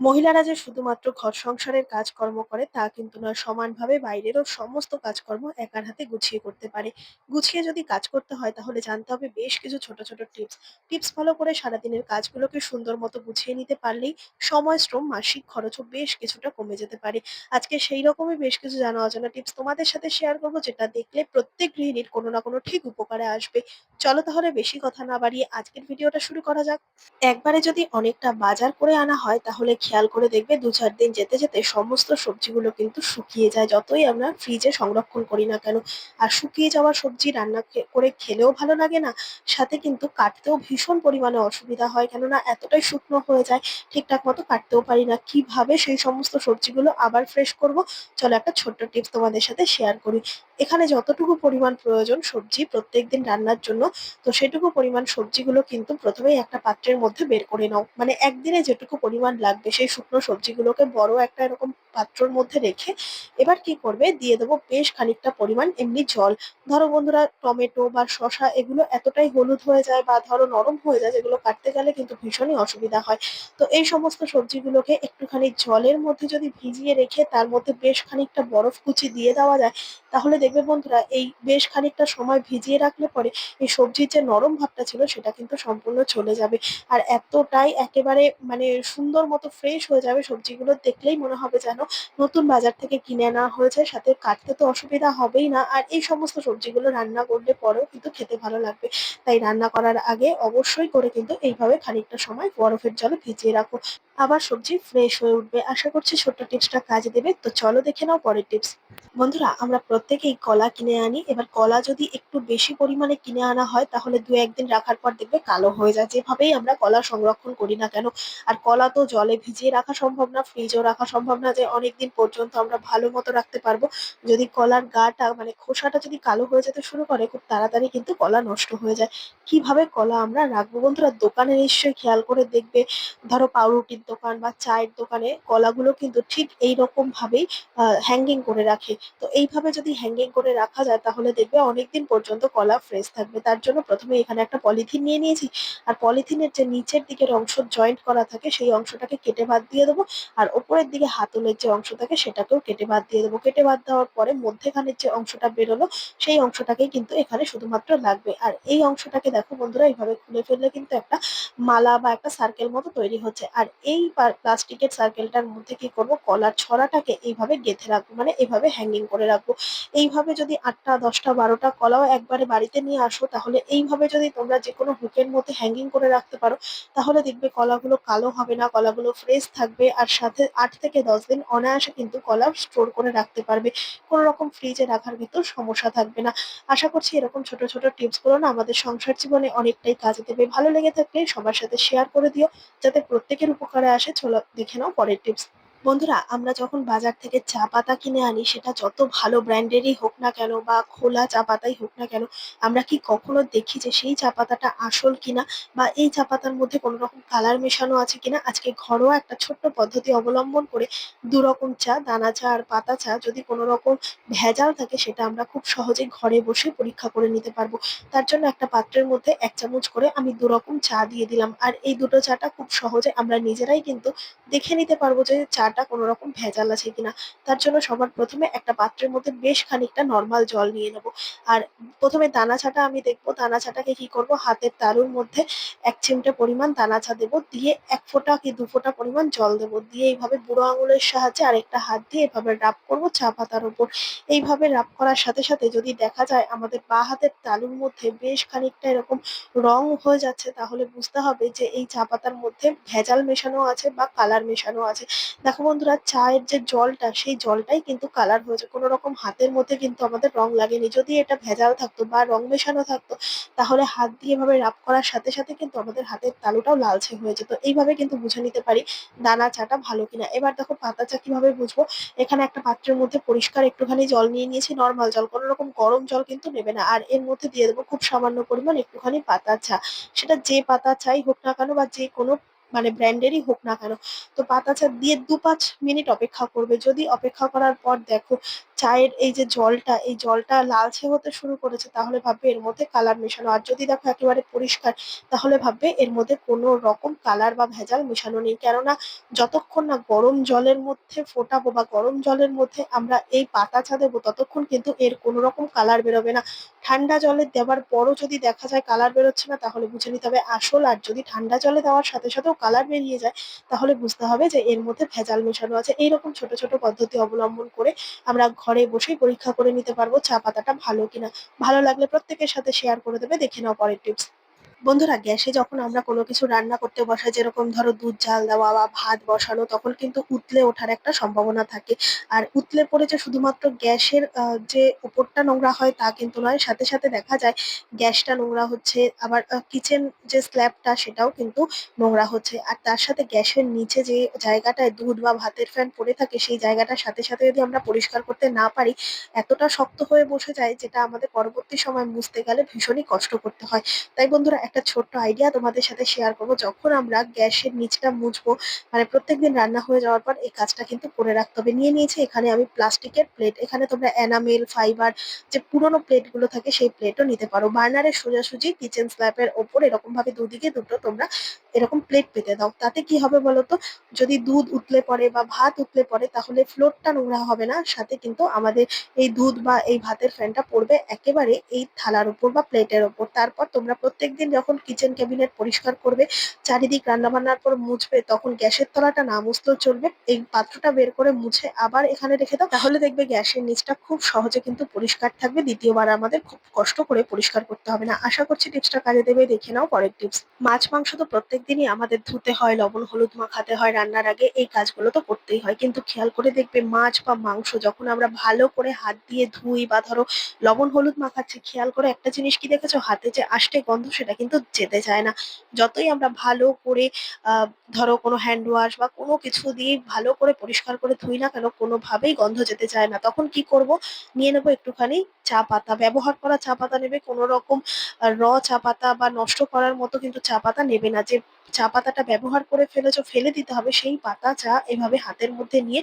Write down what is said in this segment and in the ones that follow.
মহিলারা যে শুধুমাত্র ঘর সংসারের কাজকর্ম করে, তা কিন্তু নয়, সমানভাবে বাইরেরও সমস্ত কাজকর্ম একার হাতে গুছিয়ে করতে পারে। গুছিয়ে যদি কাজ করতে হয়, তাহলে জানতে হবে বেশ কিছু ছোট ছোট টিপস। টিপস ফলো করে সারাদিনের কাজগুলোকে সুন্দর মতো গুছিয়ে নিতে পারলেই সময়, শ্রম, মাসিক খরচও বেশ কিছুটা কমে যেতে পারে। আজকে সেই রকমই বেশ কিছু জানা, অজানা টিপস তোমাদের সাথে শেয়ার করব, যেটা দেখলে প্রত্যেক গৃহিণীর কোনো না কোনো ঠিক উপকারে আসবে। চলো তাহলে বেশি কথা না বাড়িয়ে আজকের ভিডিওটা শুরু করা যাক। একবারে যদি অনেকটা বাজার করে আনা হয়, তাহলে খেয়াল করে দেখবে দু চার দিন যেতে যেতে সমস্ত সবজিগুলো কিন্তু শুকিয়ে যায়। যতই আমরা ফ্রিজে সংরক্ষণ করি না কেন, আর শুকিয়ে যাওয়া সবজি রান্না করে খেলেও ভালো লাগে না, সাথে কিন্তু কাটতেও ভীষণ পরিমাণে অসুবিধা হয়, কেননা এতটাই শুকনো হয়ে যায়, ঠিকঠাক মতো কাটতেও পারি না। কীভাবে সেই সমস্ত সবজিগুলো আবার ফ্রেশ করব? চলো একটা ছোট্ট টিপস তোমাদের সাথে শেয়ার করি। এখানে যতটুকু পরিমাণ প্রয়োজন সবজি প্রত্যেকদিন রান্নার জন্য, তো সেটুকু পরিমাণ সবজিগুলো কিন্তু প্রথমেই একটা পাত্রের মধ্যে বের করে নাও। মানে একদিনে যেটুকু পরিমাণ লাগবে সেই শুকনো সবজিগুলোকে বড় একটা এরকম পাত্রর মধ্যে রেখে এবার কি করবে? দিয়ে দেবো বেশ খানিকটা পরিমাণ এমনি জল। ধরো বন্ধুরা, টমেটো বা শসা এগুলো এতটাই হলুদ হয়ে যায় বা ধরো নরম হয়ে যায় যেগুলো কাটতে গেলে কিন্তু ভীষণই অসুবিধা হয়। তো এই সমস্ত সবজিগুলোকে একটুখানি জলের মধ্যে যদি ভিজিয়ে রেখে তার মধ্যে বেশ খানিকটা বরফ কুচি দিয়ে দেওয়া যায়, তাহলে দেখবে বন্ধুরা এই বেশ খানিকটা সময় ভিজিয়ে রাখলে পরে এই সবজির যে নরম ভাবটা ছিল সেটা কিন্তু সম্পূর্ণ চলে যাবে। আর এতটাই একেবারে মানে সুন্দর মতো ফ্রেশ হয়ে যাবে সবজিগুলো, দেখলেই মনে হবে যেন নতুন বাজার থেকে কিনে আনা হয়েছে। সাথে কাটতে তো অসুবিধা হবেই না। আর এই সমস্ত সবজিগুলো রান্না করলে পরেও কিন্তু খেতে ভালো লাগবে। তাই রান্না করার আগে অবশ্যই করে কিন্তু এইভাবে খানিকটা সময় বরফের জলে ভিজিয়ে রাখো। আবার সবজি ফ্রেশ হয়ে উঠবে। আশা করছি ছোট্ট টিপসটা কাজে দেবে। তো চলো দেখে নাও পরের টিপস। বন্ধুরা, আমরা প্রত্যেকেই কলা কিনে আনি। এবার কলা যদি একটু বেশি পরিমাণে কিনে আনা হয়, তাহলে দু একদিন রাখার পর দেখবে কালো হয়ে যায়। যেভাবেই আমরা কলা সংরক্ষণ করি না কেন, আর কলা তো জলে ভিজিয়ে রাখা সম্ভব না ফ্রিজেও রাখা সম্ভব না যে অনেকদিন পর্যন্ত আমরা ভালো মতো রাখতে পারব। যদি কলার গাটা মানে খোসাটা যদি কালো হয়ে যেতে শুরু করে, খুব তাড়াতাড়ি কিন্তু কলা নষ্ট হয়ে যায়। কীভাবে কলা আমরা রাখব বন্ধুরা? দোকানে নিশ্চয়ই খেয়াল করে দেখবে। ধরো পাউরুটির দোকান বা চায়ের দোকানে কলাগুলো কিন্তু ঠিক এই রকম ভাবেই হ্যাঙ্গিং করে রাখে। তো এইভাবে যদি হ্যাঙ্গিং করে রাখা যায়, তাহলে দেখবে অনেকদিন পর্যন্ত কলা ফ্রেশ থাকবে। তার জন্য প্রথমে এখানে একটা পলিথিন নিয়ে নিয়েছি। আর পলিথিনের যে নিচের দিকের অংশ জয়েন্ট করা থাকে, সেই অংশটাকে কেটে বাদ দিয়ে দেবো। আর ওপরের দিকে হাতলের যে অংশ থাকে সেটাকেও কেটে বাদ দিয়ে দেবো। কেটে বাদ দেওয়ার পরে মধ্যেখানের যে অংশটা বেরোলো, সেই অংশটাকেই কিন্তু এখানে শুধুমাত্র লাগবে। আর এই অংশটাকে দেখো বন্ধুরা, এইভাবে খুলে ফেললে কিন্তু একটা মালা বা একটা সার্কেল মতো তৈরি হচ্ছে। আর এই প্লাস্টিকের সার্কেলটার মধ্যে কি করব? কলার ছড়াটাকে এইভাবে গেঁথে রাখব মানে এইভাবে হ্যাঙ্গিং করে রাখব। এইভাবে যদি আটটা, দশটা, বারোটা কলাও একবারে বাড়িতে নিয়ে আসো, তাহলে এইভাবে যদি তোমরা যে কোনো হুকের মধ্যে হ্যাঙ্গিং করে রাখতে পারো, তাহলে দেখবে কলাগুলো কালো হবে না, কলাগুলো ফ্রেশ থাকবে। আর সাথে আট থেকে দশ দিন অনায়াসে কিন্তু কলা স্টোর করে রাখতে পারবে। কোনো রকম ফ্রিজে রাখার ভিতর সমস্যা থাকবে না। আশা করছি এরকম ছোট ছোট টিপসগুলো না আমাদের সংসার জীবনে অনেকটাই কাজে দেবে। ভালো লেগে থাকলে সবার সাথে শেয়ার করে দিও। যাতে প্রত্যেকের উপকারে আসে, চলো দেখে নাও পরের টিপস বন্ধুরা, আমরা যখন বাজার থেকে চা পাতা কিনে আনি, সেটা যত ভালো ব্র্যান্ডেরই হোক না কেন বা খোলা চা পাতাই হোক না কেন, আমরা কি কখনো দেখি যে সেই চা পাতাটা আসল কিনা বা এই চা পাতার মধ্যে কোনো রকম কালার মেশানো আছে কিনা? আজকে ঘরোয়া একটা ছোট্ট পদ্ধতি অবলম্বন করে দু রকম চা, দানা চা আর পাতা চা যদি কোনো রকম ভেজাল থাকে, সেটা আমরা খুব সহজেই ঘরে বসে পরীক্ষা করে নিতে পারব। তার জন্য একটা পাত্রের মধ্যে এক চামচ করে আমি দু রকম চা দিয়ে দিলাম। আর এই দুটো চাটা খুব সহজে আমরা নিজেরাই কিন্তু দেখে নিতে পারব যে চাটা কোনো রকম ভেজাল আছে কিনা, তার জন্য সবার প্রথমে একটা পাত্রের মধ্যে বেশ খানিকটা নর্মাল জল নিয়ে নেব। আর প্রথমে দানা ছাটা আমি দেখব, দানা ছাটাকে কি করব, হাতের তালুর মধ্যে এক চিমটে পরিমাণ দানা ছা দেবো, দিয়ে এক ফোঁটা কি দু ফোঁটা পরিমাণ জল দেবো, দিয়ে এইভাবে বুড়ো আঙুলের সাহায্যে আরেকটা হাত দিয়ে এভাবে রাব করব চা পাতার উপর এইভাবে রাব করার সাথে সাথে যদি দেখা যায় আমাদের বা হাতের তালুর মধ্যে বেশ খানিকটা এরকম রং হয়ে যাচ্ছে, তাহলে বুঝতে হবে যে এই চা পাতার মধ্যে ভেজাল মেশানো আছে বা কালার মেশানো আছে। দেখো বন্ধুরা, চায়ের যে জলটা, সেই জলটাই কিন্তু কালার হয়েছে। কোনো রকম হাতের মধ্যে কিন্তু আমাদের রং লাগেনি। যদি এটা ভেজাল থাকতো বা রং মেশানো থাকতো, তাহলে হাত দিয়ে এভাবে রাব করার সাথে সাথে কিন্তু আমাদের হাতের তালুটাও লালচে হয়ে যেত। এইভাবে কিন্তু বুঝে নিতে পারি দানা চাটা ভালো কিনা। এবার দেখো পাতা চা কীভাবে বুঝব? এখানে একটা পাত্রের মধ্যে পরিষ্কার একটুখানি জল নিয়ে নিয়েছি নর্মাল জল। কোনো রকম গরম জল কিন্তু নেবে না। আর এর মধ্যে দিয়ে দেবো খুব সামান্য পরিমাণ একটুখানি পাতা চা। সেটা যে পাতা চাই হোক না কেন বা যে কোনো মানে ব্র্যান্ডেরই হোক না কেন, তো পাতা চা দিয়ে দু পাঁচ মিনিট অপেক্ষা করবে। যদি অপেক্ষা করার পর দেখো চায়ের এই যে জলটা, এই জলটা লালচে হতে শুরু করেছে, তাহলে ভাববে এর মধ্যে কালার মেশানো। আর যদি দেখো একেবারে পরিষ্কার, তাহলে ভাববে এর মধ্যে কোনো রকম কালার বা ভেজাল মেশানো নেই। কেননা যতক্ষণ না গরম জলের মধ্যে ফোটাবো বা গরম জলের মধ্যে আমরা এই পাতা চা দেবো ততক্ষণ কিন্তু এর কোনো রকম কালার বেরোবে না। ঠান্ডা জলে দেওয়ার পরও যদি দেখা যায় কালার বেরোচ্ছে না, তাহলে বুঝে নিতে হবে আসল আর যদি ঠান্ডা জলে দেওয়ার সাথে সাথেও কালার বেরিয়ে যায়, তাহলে বুঝতে হবে যে এর মধ্যে ভেজাল মেশানো আছে। এইরকম ছোট ছোট পদ্ধতি অবলম্বন করে আমরা ঘরে বসেই পরীক্ষা করে নিতে পারব। চা পাতাটা ভালো কিনা, ভালো লাগলে প্রত্যেকের সাথে শেয়ার করে দেবে। দেখে নাও পরের টিপস বন্ধুরা, গ্যাসে যখন আমরা কোনো কিছু রান্না করতে বসাই, যেরকম ধরো দুধ জাল দেওয়া বা ভাত বসানো, তখন কিন্তু উতলে ওঠার একটা সম্ভাবনা থাকে। আর উতলে পড়ে যে শুধুমাত্র গ্যাসের যে উপরটা নোংরা হয় তা কিন্তু নয়, সাথে সাথে দেখা যায় গ্যাসটা নোংরা হচ্ছে, আবার কিচেন যে স্ল্যাবটা সেটাও কিন্তু নোংরা হচ্ছে। আর তার সাথে গ্যাসের নিচে যে জায়গাটায় দুধ বা ভাতের ফ্যান পড়ে থাকে, সেই জায়গাটার সাথে সাথে যদি আমরা পরিষ্কার করতে না পারি, এতটা শক্ত হয়ে বসে যায়, যেটা আমাদের পরবর্তী সময় মুছতে গেলে ভীষণই কষ্ট করতে হয়। তাই বন্ধুরা একটা ছোট্ট আইডিয়া তোমাদের সাথে শেয়ার করব। যখন আমরা গ্যাসের নিচটা মুছবো মানে প্রত্যেকদিন রান্না হয়ে যাওয়ার পর এই কাজটা কিন্তু করে রাখতে হবে। নিয়ে নিয়েছি, এখানে আমি প্লাস্টিকের প্লেট এখানে তোমরা এনামেল ফাইবার যে পুরোনো প্লেটগুলো থাকে সেই প্লেটও নিতে পারো। বার্নারের সোজাসুজি কিচেন স্ল্যাবের ওপর এরকম ভাবে দুদিকে দুটো তোমরা এরকম প্লেট পেতে দাও। তাতে কি হবে বলতো? যদি দুধ উতলে পড়ে বা ভাত উতলে পড়ে, তাহলে ফ্লোরটা নোংরা হবে না। সাথে কিন্তু আমাদের এই দুধ বা এই ভাতের ফ্যানটা পড়বে একেবারে এই থালার উপর বা প্লেটের ওপর তারপর তোমরা প্রত্যেকদিন যখন কিচেন ক্যাবিনেট পরিষ্কার করবে, চারিদিক রান্না বান্নার পর মুছবে, তখন গ্যাসের তলাটা না মুছলেও চলবে। এই পাত্রটা বের করে মুছে আবার এখানে রেখে দাও। তাহলে দেখবে গ্যাসের নিচটা খুব সহজে কিন্তু পরিষ্কার থাকবে। দ্বিতীয়বার আমাদের খুব কষ্ট করে পরিষ্কার করতে হবে না। আশা করছি টিপসটা কাজে দেবে। দেখে নাও পরের টিপস মাছ, মাংস তো প্রত্যেকদিনই আমাদের ধুতে হয়, লবণ, হলুদ মাখাতে হয় রান্নার আগে। এই কাজগুলো তো করতেই হয়। কিন্তু খেয়াল করে দেখবে মাছ বা মাংস যখন আমরা ভালো করে হাত দিয়ে ধুই বা ধরো লবণ, হলুদ মাখাচ্ছি, খেয়াল করে একটা জিনিস কি দেখেছ? হাতে যে আষ্টে গন্ধ সেটা কিন্তু যেতে চায় না। যতই আমরা ভালো করে ধরো কোনো হ্যান্ড ওয়াশ বা কোনো কিছু দিয়ে ভালো করে পরিষ্কার করে ধুই না কেন, কোনোভাবেই গন্ধ যেতে চায় না। তখন কি করব? নিয়ে নেব একটুখানি চা পাতা। ব্যবহার করা চা পাতা নেবে কোনো রকম র চা পাতা বা নষ্ট করার মতো কিন্তু চা পাতা নেবে না। যে চা পাতাটা ব্যবহার করে ফেলেছো, ফেলে দিতে হবে, সেই পাতা চা এভাবে হাতের মধ্যে নিয়ে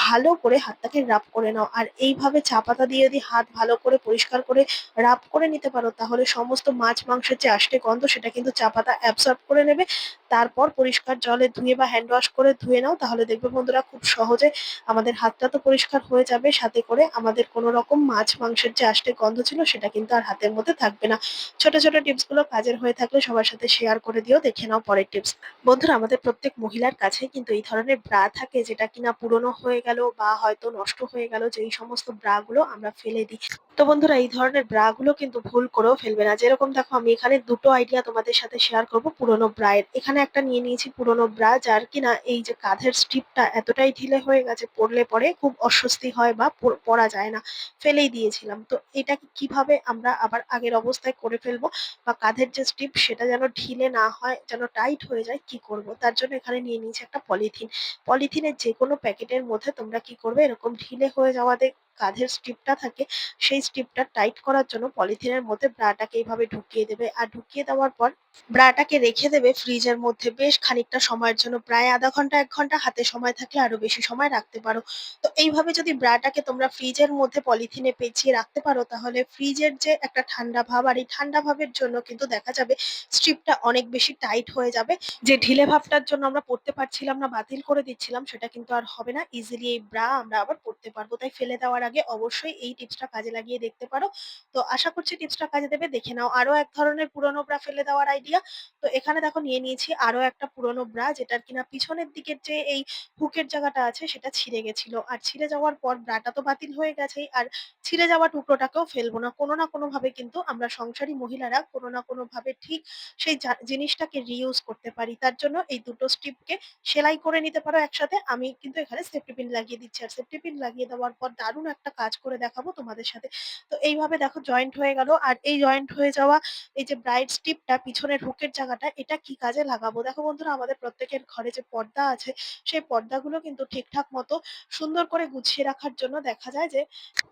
ভালো করে হাতটাকে রাব করে নাও। আর এইভাবে চা পাতা দিয়ে যদি হাত ভালো করে পরিষ্কার করে রাব করে নিতে পারো, তাহলে সমস্ত মাছ, মাংসের যে আষ্টে গন্ধ, সেটা কিন্তু চা পাতা অ্যাবসর্ব করে নেবে। তারপর পরিষ্কার জলে ধুয়ে বা হ্যান্ড ওয়াশ করে ধুয়ে নাও, তাহলে দেখবে বন্ধুরা খুব সহজে আমাদের হাতটা তো পরিষ্কার হয়ে যাবে। সাথে করে আমাদের কোনো রকম মাছ, মাংসের যে আষ্টে গন্ধ ছিল, সেটা কিন্তু আর হাতের মধ্যে থাকবে না। ছোট ছোট টিপসগুলো কাজের হয়ে থাকলে সবার সাথে শেয়ার করে দিও। দেখে নাও পরের টিপস বন্ধুরা, আমাদের প্রত্যেক মহিলার কাছে কিন্তু এই ধরনের ব্রা থাকে যেটা কিনা পুরনো হয়ে গেল বা হয়তো নষ্ট হয়ে গেল, যেই সমস্ত ব্রা গুলো আমরা ফেলে দিই। তো বন্ধুরা, এই ধরনের ব্রা গুলো কিন্তু ভুল করেও ফেলবে না। যেরকম দেখো, আমি এখানে দুটো আইডিয়া তোমাদের সাথে শেয়ার করব, পুরনো ব্রা এর এখানে একটা নিয়ে নিয়েছি পুরনো ব্রা, যার কিনা এই যে কাঁধের স্ট্রিপটা এতটাই ঢিলে হয়ে গেছে পরলে পরে খুব অস্বস্তি হয় বা পর- যায় না। ফেলেই দিয়েছিলাম। তো এটাকে কীভাবে আমরা আবার আগের অবস্থায় করে ফেলব? বা কাঁধের যে স্ট্রিপ সেটা যেন ঢিলে না হয়, যেন টাইট হয়ে যায়, কি করব? তার জন্য এখানে নিয়ে নিয়েছি একটা পলিথিন পলিথিনের যে কোনো প্যাকেটের মধ্যে তোমরা কি করবে? এরকম ঢিলে হয়ে যাওয়াতে কাঁধের স্ট্রিপটা থাকে, সেই স্ট্রিপটা টাইট করার জন্য পলিথিনের মধ্যে ব্রাটাকে এইভাবে ঢুকিয়ে দেবে। আর ঢুকিয়ে দেওয়ার পর ব্রাটাকে রেখে দেবে ফ্রিজের মধ্যে বেশ খানিকটা সময়ের জন্য, প্রায় আধা ঘণ্টা, এক ঘণ্টা হাতে সময় থাকলে আরও বেশি সময় রাখতে পারো। তো এইভাবে যদি ব্রাটাকে তোমরা ফ্রিজের মধ্যে পলিথিনে পেঁচিয়ে রাখতে পারো, তাহলে ফ্রিজের যে একটা ঠান্ডা ভাব, আর এই ঠান্ডা ভাবের জন্য কিন্তু দেখা যাবে স্ট্রিপটা অনেক বেশি টাইট হয়ে যাবে। যে ঢিলে ভাবটার জন্য আমরা পড়তে পারছিলাম না, বাতিল করে দিচ্ছিলাম, সেটা কিন্তু আর হবে না। ইজিলি এই ব্রা আমরা আবার পড়তে পারব। তাই ফেলে দেওয়ার আগে অবশ্যই এই টিপসটা কাজে লাগিয়ে দেখতে পারো। তো আশা করছি টিপসটা কাজে দেবে। দেখে নাও আরও এক ধরনের পুরনো ব্রা ফেলে দেওয়ার আইডিয়া তো এখানে দেখো নিয়ে নিয়েছি আরও একটা পুরনো ব্রা যেটার কিনা পিছনের দিকের যে এই হুকের জায়গাটা আছে সেটা ছিঁড়ে গেছিল। আর ছিঁড়ে যাওয়ার পর ব্রাটা তো বাতিল হয়ে গেছেই। আর ছিঁড়ে যাওয়া টুকরোটাকেও ফেলব না। কোনো না কোনো ভাবে কিন্তু আমরা সংসারী মহিলারা কোনো না কোনো ভাবে ঠিক সেই জিনিসটাকে রিউজ করতে পারি। তার জন্য এই দুটো স্ট্রিপকে সেলাই করে নিতে পারো একসাথে। আমি কিন্তু এখানে সেফটি পিন লাগিয়ে দিচ্ছি। আর সেফটি পিন লাগিয়ে দেওয়ার পর দারুণ একটা কাজ করে দেখাবো তোমাদের সাথে। তো এইভাবে দেখো জয়েন্ট হয়ে গেল। আর এই জয়েন্ট হয়ে যাওয়া এই যে ব্রাইট স্ট্রিপটা পিছনের হুকের জায়গাটা, এটা কি কাজে লাগাবো? দেখো বন্ধুরা, আমাদের প্রত্যেকের ঘরে যে পর্দা আছে, সেই পর্দাগুলো কিন্তু ঠিকঠাক মতো সুন্দর করে গুছিয়ে রাখার জন্য দেখা যায় যে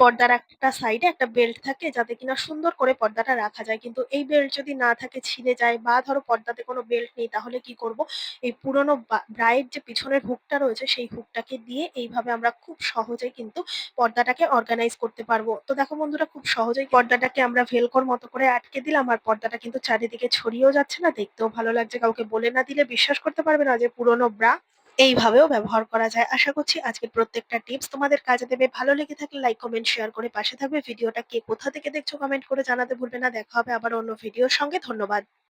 পর্দার একটা সাইডে একটা বেল্ট থাকে যাতে কিনা সুন্দর করে পর্দাটা রাখা যায়। কিন্তু এই বেল্ট যদি না থাকে, ছিঁড়ে যায় বা ধরো পর্দাতে কোনো বেল্ট নেই, তাহলে কি করব? এই পুরোনো ব্রাইড যে পিছনের হুকটা রয়েছে, সেই হুকটাকে দিয়ে এইভাবে আমরা খুব সহজে কিন্তু পর্দাটা পর্দাটাকে অর্গানাইজ করতে পারব। তো দেখো বন্ধুরা খুব সহজেই পর্দাটাকে আমরা ভেলকোর মতো করে আটকে দিলাম আর পর্দাটা কিন্তু চারিদিকে ছড়িয়েও যাচ্ছে না, দেখতেও ভালো লাগছে। কাউকে বলে না দিলে বিশ্বাস করতে পারবে না যে পুরনো ব্রা এইভাবেও ব্যবহার করা যায়। আশা করছি আজকের প্রত্যেকটা টিপস তোমাদের কাজে দেবে। ভালো লেগে থাকলে লাইক, কমেন্ট, শেয়ার করে পাশে থাকবে। ভিডিওটা কে কোথা থেকে দেখছ কমেন্ট করে জানাতে ভুলবে না। দেখা হবে আবার অন্য ভিডিওর সঙ্গে। ধন্যবাদ।